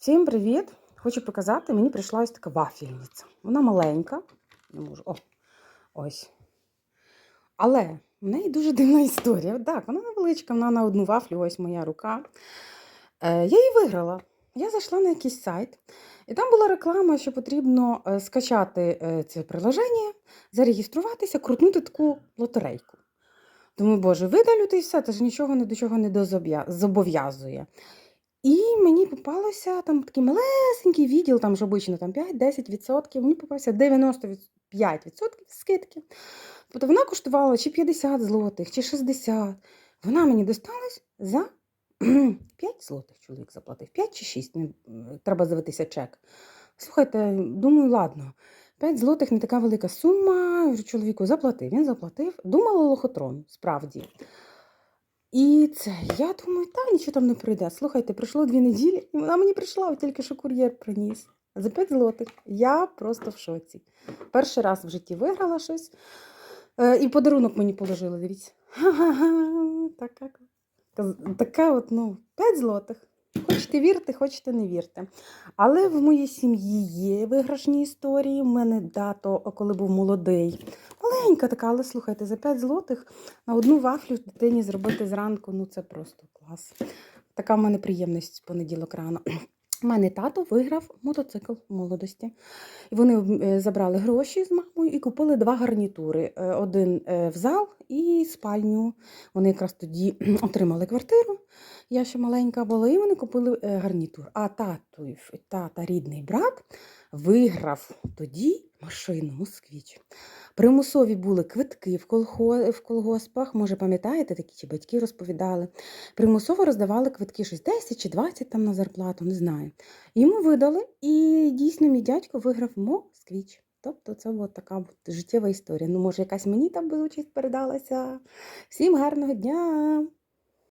Всім привіт! Хочу показати, мені прийшла ось така вафельниця. Вона маленька. Не можу. О, ось. Але в неї дуже дивна історія. Так, вона невеличка, вона на одну вафлю, ось моя рука. Е, я її виграла. Я зайшла на якийсь сайт, і там була реклама, що потрібно е, скачати е, це приложення, зареєструватися, крутнути таку лотерейку. Думаю, боже, видалю ти все, це ж нічого ні до чого не зобов'язує. І мені попалося там такий малесенький відділ, там ж обично там 5-10%, мені попався 95% скидки. Тобто вона коштувала чи 50 злотих, чи 60. Вона мені досталась за 5 злотих чоловік заплатив, 5 чи 6, не, треба дивитися чек. Слухайте, думаю, ладно, 5 злотих не така велика сума. Чоловіку заплатив. Він заплатив. Думала лохотрон, справді. І це, я думаю, та нічого там не прийде. Слухайте, пройшло дві неділі, і вона мені прийшла, тільки що кур'єр приніс. За 5 злотих. Я просто в шоці. Перший раз в житті виграла щось. Е, і подарунок мені положили, дивіться. Така от, ну, 5 злотих. Хочете вірте, хочете не вірте. Але в моїй сім'ї є виграшні історії. У мене дато, коли був молодий, маленька така, але слухайте, за 5 злотих на одну вафлю дитині зробити зранку, ну це просто клас. Така в мене приємність з понеділок рано. У мене тато виграв мотоцикл в молодості. Вони е, забрали гроші з мамою і купили два гарнітури: Е, один е, в зал і спальню. Вони якраз тоді отримали квартиру. Я ще маленька була, і вони купили гарнітур. А тату, тата, рідний брат, виграв тоді машину москвіч. Примусові були квитки в, колхо... в колгоспах. Може, пам'ятаєте, такі чи батьки розповідали. Примусово роздавали квитки щось 10 чи 20 там на зарплату, не знаю. Йому видали, і дійсно мій дядько виграв москвіч. Тобто це була така життєва історія. Ну, може, якась мені там участь передалася. Всім гарного дня!